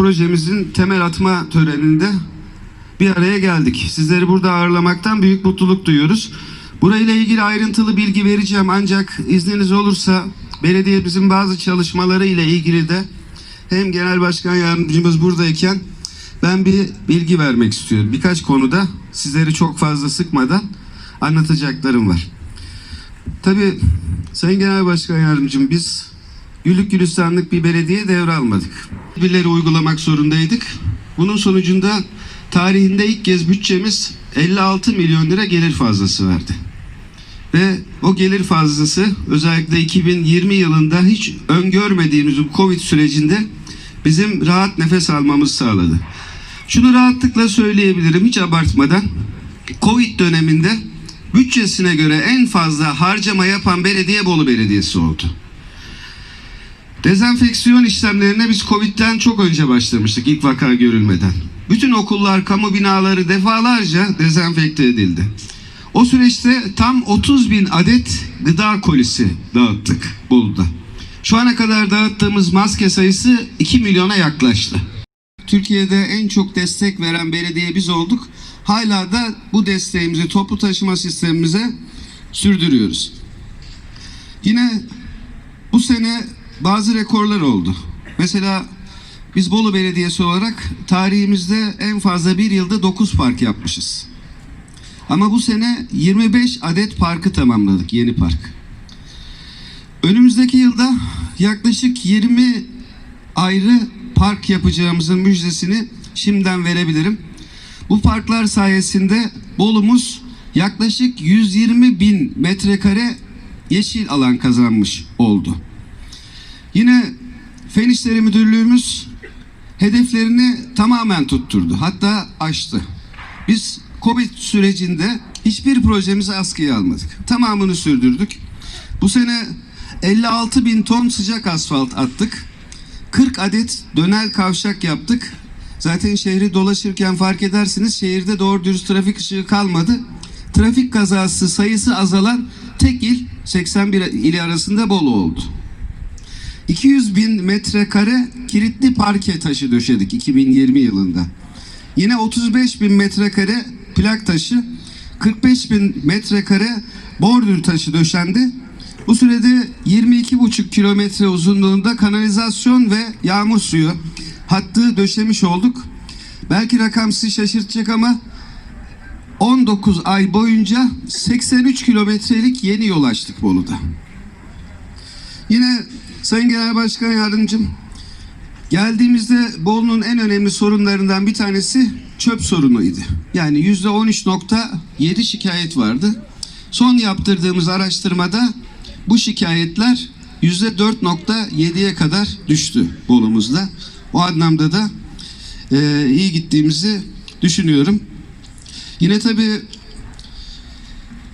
projemizin temel atma töreninde bir araya geldik. Sizleri burada ağırlamaktan büyük mutluluk duyuyoruz. Burayla ilgili ayrıntılı bilgi vereceğim ancak izniniz olursa belediyemizin bazı çalışmaları ile ilgili de hem genel başkan yardımcımız buradayken ben bir bilgi vermek istiyorum. Birkaç konuda sizleri çok fazla sıkmadan anlatacaklarım var. Tabii Sayın Genel Başkan Yardımcım biz güllük gülistanlık bir belediye devralmadık. Tedbirleri uygulamak zorundaydık. Bunun sonucunda tarihinde ilk kez bütçemiz 56 milyon lira gelir fazlası verdi. Ve o gelir fazlası özellikle 2020 yılında hiç öngörmediğimiz bu Covid sürecinde bizim rahat nefes almamızı sağladı. Şunu rahatlıkla söyleyebilirim hiç abartmadan. Covid döneminde bütçesine göre en fazla harcama yapan belediye Bolu Belediyesi oldu. Dezenfeksiyon işlemlerine biz Covid'den çok önce başlamıştık ilk vaka görülmeden. Bütün okullar, kamu binaları defalarca dezenfekte edildi. O süreçte tam 30 bin adet gıda kolisi dağıttık Bolu'da. Şu ana kadar dağıttığımız maske sayısı 2 milyona yaklaştı. Türkiye'de en çok destek veren belediye biz olduk. Hala da bu desteğimizi toplu taşıma sistemimize sürdürüyoruz. Yine bu sene bazı rekorlar oldu. Mesela biz Bolu Belediyesi olarak tarihimizde en fazla bir yılda 9 park yapmışız. Ama bu sene 25 adet parkı tamamladık, yeni park. Önümüzdeki yılda yaklaşık 20 ayrı park yapacağımızın müjdesini şimdiden verebilirim. Bu parklar sayesinde Bolu'muz yaklaşık 120 bin metrekare yeşil alan kazanmış oldu. Yine Fen İşleri Müdürlüğümüz hedeflerini tamamen tutturdu. Hatta aştı. Biz Covid sürecinde hiçbir projemizi askıya almadık. Tamamını sürdürdük. Bu sene 56 bin ton sıcak asfalt attık. 40 adet dönel kavşak yaptık. Zaten şehri dolaşırken fark edersiniz şehirde doğru dürüst trafik ışığı kalmadı. Trafik kazası sayısı azalan tek il 81 ili arasında Bolu oldu. 200 bin metrekare kilitli parke taşı döşedik 2020 yılında. Yine 35 bin metrekare plak taşı, 45 bin metrekare bordür taşı döşendi. Bu sürede 22,5 kilometre uzunluğunda kanalizasyon ve yağmur suyu hattı döşemiş olduk. Belki rakam sizi şaşırtacak ama 19 ay boyunca 83 kilometrelik yeni yol açtık Bolu'da. Yine Sayın Genel Başkan Yardımcım geldiğimizde Bolu'nun en önemli sorunlarından bir tanesi çöp sorunuydu. Yani yüzde 13.7 şikayet vardı. Son yaptırdığımız araştırmada bu şikayetler yüzde 4.7'ye kadar düştü Bolu'muzda. O anlamda da e, iyi gittiğimizi düşünüyorum. Yine tabii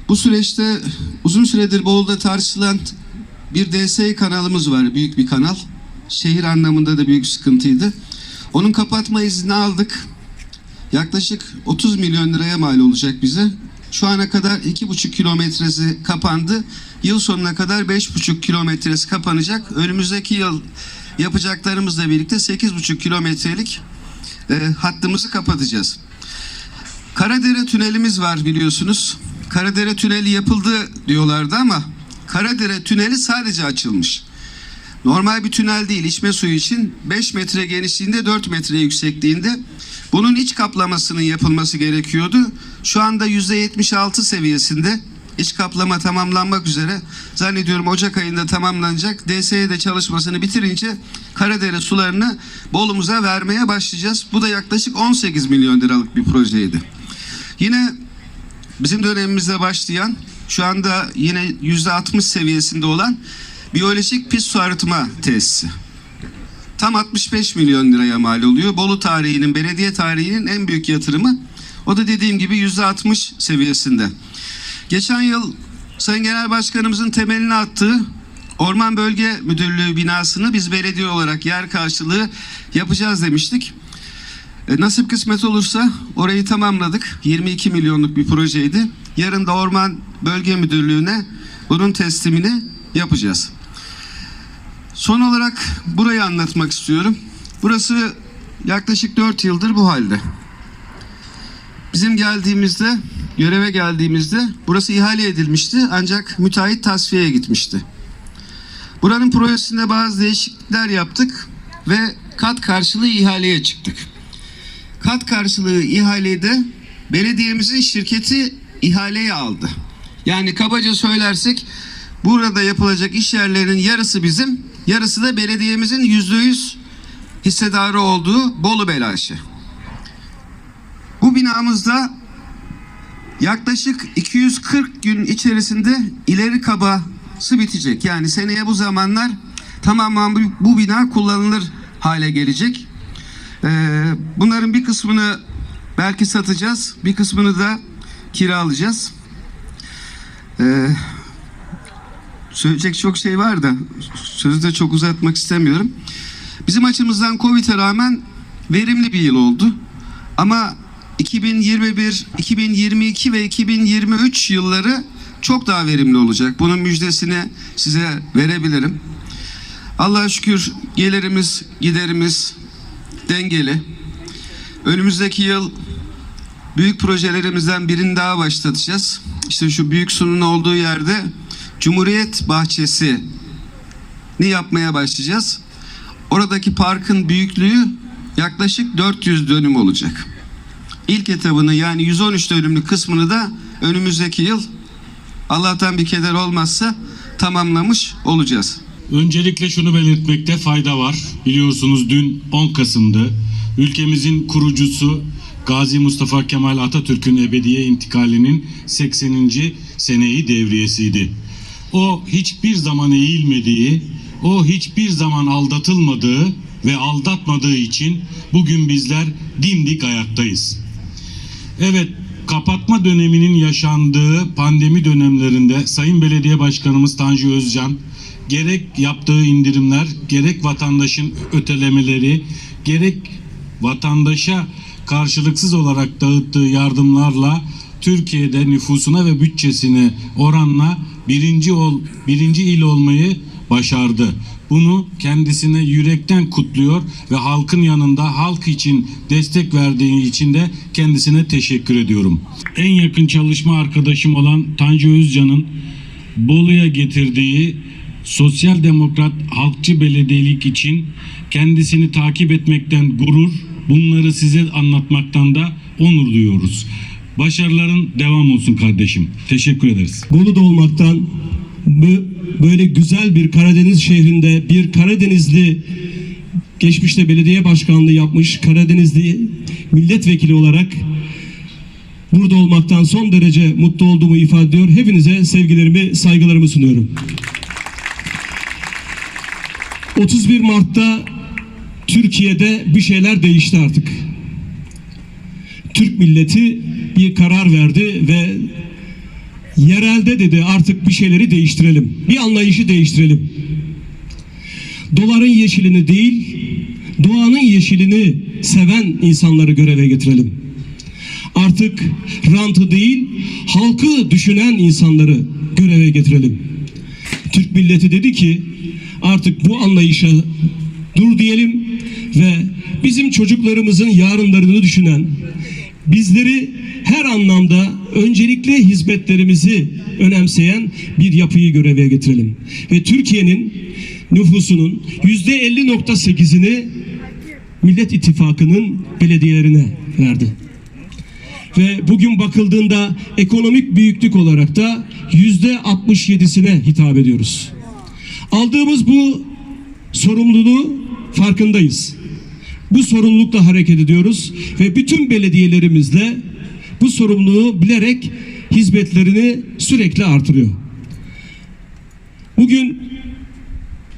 bu süreçte uzun süredir Bolu'da tartışılan bir DSİ kanalımız var. Büyük bir kanal. Şehir anlamında da büyük sıkıntıydı. Onun kapatma izni aldık. Yaklaşık 30 milyon liraya mal olacak bize. Şu ana kadar 2,5 kilometresi kapandı. Yıl sonuna kadar 5,5 kilometresi kapanacak. Önümüzdeki yıl yapacaklarımızla birlikte 8,5 kilometrelik e, hattımızı kapatacağız. Karadere tünelimiz var biliyorsunuz. Karadere tüneli yapıldı diyorlardı ama Karadere tüneli sadece açılmış. Normal bir tünel değil içme suyu için 5 metre genişliğinde 4 metre yüksekliğinde. Bunun iç kaplamasının yapılması gerekiyordu. Şu anda %76 seviyesinde iç kaplama tamamlanmak üzere. Zannediyorum Ocak ayında tamamlanacak. DSE de çalışmasını bitirince Karadere sularını Bolu'muza vermeye başlayacağız. Bu da yaklaşık 18 milyon liralık bir projeydi. Yine bizim dönemimizde başlayan şu anda yine yüzde 60 seviyesinde olan biyolojik pis su arıtma tesisi. Tam 65 milyon liraya mal oluyor. Bolu tarihinin, belediye tarihinin en büyük yatırımı. O da dediğim gibi yüzde 60 seviyesinde. Geçen yıl Sayın Genel Başkanımızın temelini attığı Orman Bölge Müdürlüğü binasını biz belediye olarak yer karşılığı yapacağız demiştik. E, nasip kısmet olursa orayı tamamladık. 22 milyonluk bir projeydi. Yarın da Orman Bölge Müdürlüğü'ne bunun teslimini yapacağız. Son olarak burayı anlatmak istiyorum. Burası yaklaşık 4 yıldır bu halde. Bizim geldiğimizde, göreve geldiğimizde burası ihale edilmişti ancak müteahhit tasfiyeye gitmişti. Buranın projesinde bazı değişiklikler yaptık ve kat karşılığı ihaleye çıktık. Kat karşılığı ihalede belediyemizin şirketi ihaleye aldı. Yani kabaca söylersek burada yapılacak iş yerlerinin yarısı bizim, yarısı da belediyemizin yüzde yüz hissedarı olduğu Bolu Belaşı. Bu binamızda yaklaşık 240 gün içerisinde ileri kabası bitecek. Yani seneye bu zamanlar tamamen bu bina kullanılır hale gelecek. Ee, bunların bir kısmını belki satacağız, bir kısmını da kiralayacağız. Ee, söyleyecek çok şey var da sözü de çok uzatmak istemiyorum. Bizim açımızdan Covid'e rağmen verimli bir yıl oldu. Ama 2021, 2022 ve 2023 yılları çok daha verimli olacak. Bunun müjdesini size verebilirim. Allah'a şükür gelirimiz, giderimiz dengeli. Önümüzdeki yıl büyük projelerimizden birini daha başlatacağız. İşte şu büyük sunun olduğu yerde Cumhuriyet Bahçesi ni yapmaya başlayacağız. Oradaki parkın büyüklüğü yaklaşık 400 dönüm olacak. İlk etabını yani 113 dönümlük kısmını da önümüzdeki yıl Allah'tan bir keder olmazsa tamamlamış olacağız. Öncelikle şunu belirtmekte fayda var. Biliyorsunuz dün 10 Kasım'dı. Ülkemizin kurucusu Gazi Mustafa Kemal Atatürk'ün ebediye intikalinin 80. seneyi devriyesiydi. O hiçbir zaman eğilmediği, o hiçbir zaman aldatılmadığı ve aldatmadığı için bugün bizler dimdik ayaktayız. Evet, kapatma döneminin yaşandığı pandemi dönemlerinde Sayın Belediye Başkanımız Tanju Özcan gerek yaptığı indirimler, gerek vatandaşın ötelemeleri, gerek vatandaşa karşılıksız olarak dağıttığı yardımlarla Türkiye'de nüfusuna ve bütçesine oranla birinci ol, birinci il olmayı başardı. Bunu kendisine yürekten kutluyor ve halkın yanında halk için destek verdiği için de kendisine teşekkür ediyorum. En yakın çalışma arkadaşım olan Tanju Özcan'ın Bolu'ya getirdiği sosyal demokrat halkçı belediyelik için kendisini takip etmekten gurur, bunları size anlatmaktan da onur duyuyoruz. Başarıların devam olsun kardeşim. Teşekkür ederiz. Bolu'da olmaktan böyle güzel bir Karadeniz şehrinde bir Karadenizli geçmişte belediye başkanlığı yapmış Karadenizli milletvekili olarak burada olmaktan son derece mutlu olduğumu ifade ediyor. Hepinize sevgilerimi, saygılarımı sunuyorum. 31 Mart'ta Türkiye'de bir şeyler değişti artık. Türk milleti bir karar verdi ve yerelde dedi artık bir şeyleri değiştirelim. Bir anlayışı değiştirelim. Doların yeşilini değil, doğanın yeşilini seven insanları göreve getirelim. Artık rantı değil, halkı düşünen insanları göreve getirelim. Türk milleti dedi ki artık bu anlayışa dur diyelim ve bizim çocuklarımızın yarınlarını düşünen, bizleri her anlamda öncelikle hizmetlerimizi önemseyen bir yapıyı göreve getirelim. Ve Türkiye'nin nüfusunun yüzde 50.8'ini Millet İttifakı'nın belediyelerine verdi. Ve bugün bakıldığında ekonomik büyüklük olarak da yüzde 67'sine hitap ediyoruz. Aldığımız bu sorumluluğu farkındayız. Bu sorumlulukla hareket ediyoruz ve bütün belediyelerimizle bu sorumluluğu bilerek hizmetlerini sürekli artırıyor. Bugün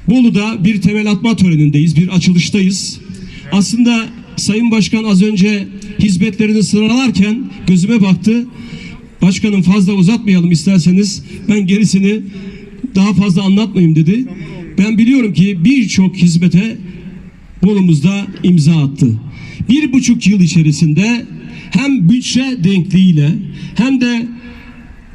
Bolu'da bir temel atma törenindeyiz, bir açılıştayız. Aslında Sayın Başkan az önce hizmetlerini sıralarken gözüme baktı. Başkanım fazla uzatmayalım isterseniz ben gerisini daha fazla anlatmayayım dedi. Ben biliyorum ki birçok hizmete Bolu'muzda imza attı. Bir buçuk yıl içerisinde hem bütçe denkliğiyle hem de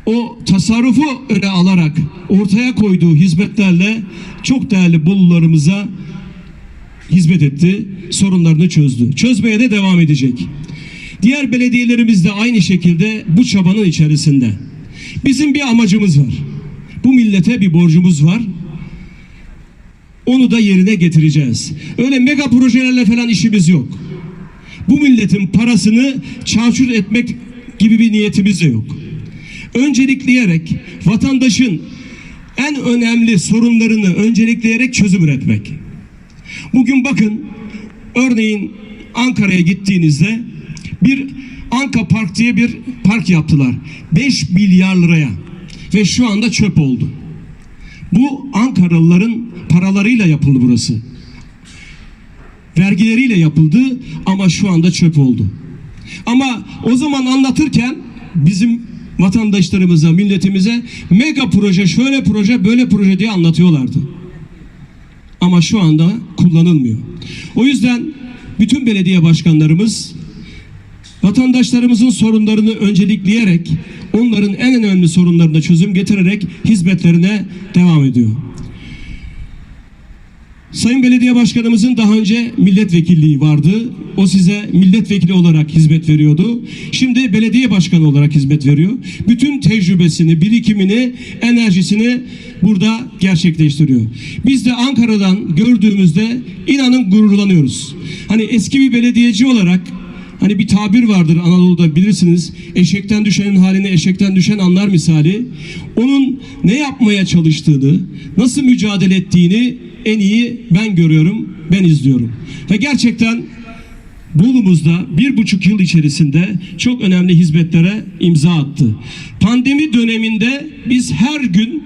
o tasarrufu öne alarak ortaya koyduğu hizmetlerle çok değerli Bolularımıza hizmet etti, sorunlarını çözdü. Çözmeye de devam edecek. Diğer belediyelerimiz de aynı şekilde bu çabanın içerisinde. Bizim bir amacımız var. Bu millete bir borcumuz var. Onu da yerine getireceğiz. Öyle mega projelerle falan işimiz yok. Bu milletin parasını çarçur etmek gibi bir niyetimiz de yok. Öncelikleyerek vatandaşın en önemli sorunlarını öncelikleyerek çözüm üretmek. Bugün bakın örneğin Ankara'ya gittiğinizde bir Anka Park diye bir park yaptılar. 5 milyar liraya ve şu anda çöp oldu. Bu Ankaralıların paralarıyla yapıldı burası. Vergileriyle yapıldı ama şu anda çöp oldu. Ama o zaman anlatırken bizim vatandaşlarımıza, milletimize mega proje, şöyle proje, böyle proje diye anlatıyorlardı. Ama şu anda kullanılmıyor. O yüzden bütün belediye başkanlarımız vatandaşlarımızın sorunlarını öncelikleyerek onların en önemli sorunlarına çözüm getirerek hizmetlerine devam ediyor. Sayın Belediye Başkanımızın daha önce milletvekilliği vardı. O size milletvekili olarak hizmet veriyordu. Şimdi belediye başkanı olarak hizmet veriyor. Bütün tecrübesini, birikimini, enerjisini burada gerçekleştiriyor. Biz de Ankara'dan gördüğümüzde inanın gururlanıyoruz. Hani eski bir belediyeci olarak Hani bir tabir vardır Anadolu'da bilirsiniz. Eşekten düşenin halini eşekten düşen anlar misali. Onun ne yapmaya çalıştığını, nasıl mücadele ettiğini en iyi ben görüyorum, ben izliyorum. Ve gerçekten Bolu'muzda bir buçuk yıl içerisinde çok önemli hizmetlere imza attı. Pandemi döneminde biz her gün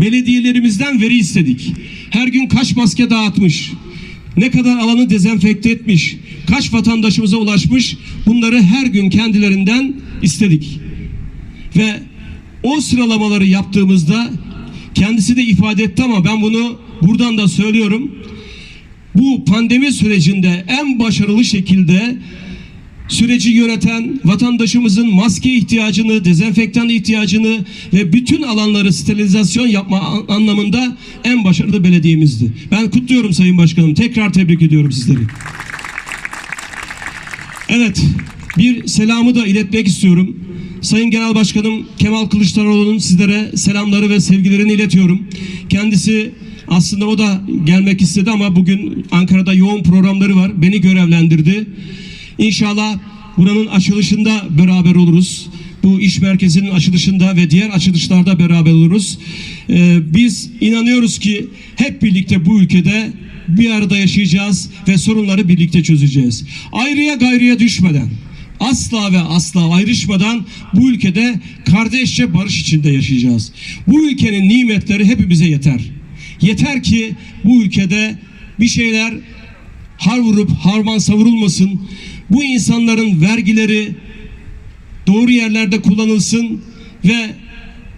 belediyelerimizden veri istedik. Her gün kaç maske dağıtmış, ne kadar alanı dezenfekte etmiş, kaç vatandaşımıza ulaşmış bunları her gün kendilerinden istedik. Ve o sıralamaları yaptığımızda kendisi de ifade etti ama ben bunu buradan da söylüyorum. Bu pandemi sürecinde en başarılı şekilde süreci yöneten vatandaşımızın maske ihtiyacını, dezenfektan ihtiyacını ve bütün alanları sterilizasyon yapma an- anlamında en başarılı belediyemizdi. Ben kutluyorum Sayın Başkanım. Tekrar tebrik ediyorum sizleri. Evet, bir selamı da iletmek istiyorum. Sayın Genel Başkanım Kemal Kılıçdaroğlu'nun sizlere selamları ve sevgilerini iletiyorum. Kendisi aslında o da gelmek istedi ama bugün Ankara'da yoğun programları var. Beni görevlendirdi. İnşallah buranın açılışında beraber oluruz. Bu iş merkezinin açılışında ve diğer açılışlarda beraber oluruz. Ee, biz inanıyoruz ki hep birlikte bu ülkede bir arada yaşayacağız ve sorunları birlikte çözeceğiz. Ayrıya gayrıya düşmeden, asla ve asla ayrışmadan bu ülkede kardeşçe barış içinde yaşayacağız. Bu ülkenin nimetleri hepimize yeter. Yeter ki bu ülkede bir şeyler har vurup harman savurulmasın. Bu insanların vergileri doğru yerlerde kullanılsın ve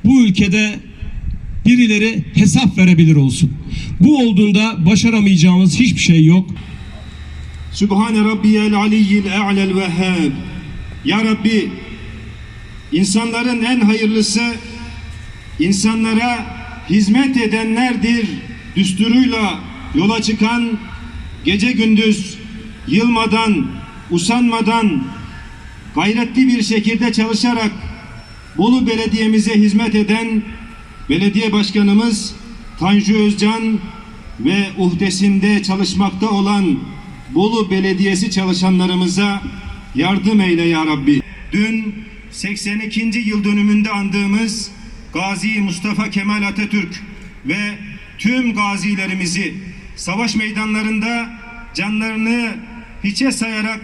bu ülkede birileri hesap verebilir olsun. Bu olduğunda başaramayacağımız hiçbir şey yok. Sübhane Rabbiyel Aliyyil E'lel Vehhab. Ya Rabbi, insanların en hayırlısı insanlara hizmet edenlerdir düsturuyla yola çıkan gece gündüz yılmadan, usanmadan gayretli bir şekilde çalışarak Bolu Belediye'mize hizmet eden belediye başkanımız Tanju Özcan ve uhdesinde çalışmakta olan Bolu Belediyesi çalışanlarımıza yardım eyle ya Rabbi. Dün 82. yıl dönümünde andığımız Gazi Mustafa Kemal Atatürk ve tüm gazilerimizi savaş meydanlarında canlarını hiçe sayarak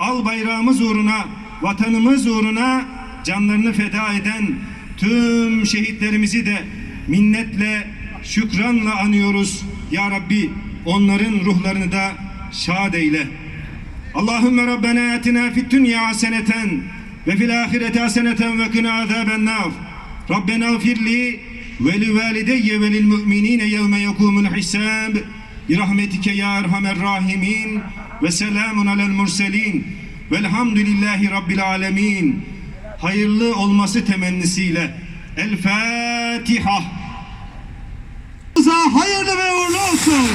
al bayrağımız uğruna, vatanımız uğruna canlarını feda eden tüm şehitlerimizi de minnetle, şükranla anıyoruz. Ya Rabbi onların ruhlarını da şad eyle. Allahümme Rabbena atina fid dünya haseneten ve fil ahireti haseneten ve kına azaben nar. Rabbena gfirli ve li valideyye ve lil mu'minine yevme yekumul hisab. Birahmetike ya erhamer rahimin ve selamun alel murselin velhamdülillahi rabbil alemin. Hayırlı olması temennisiyle. El Fatiha. hayırlı ve uğurlu olsun.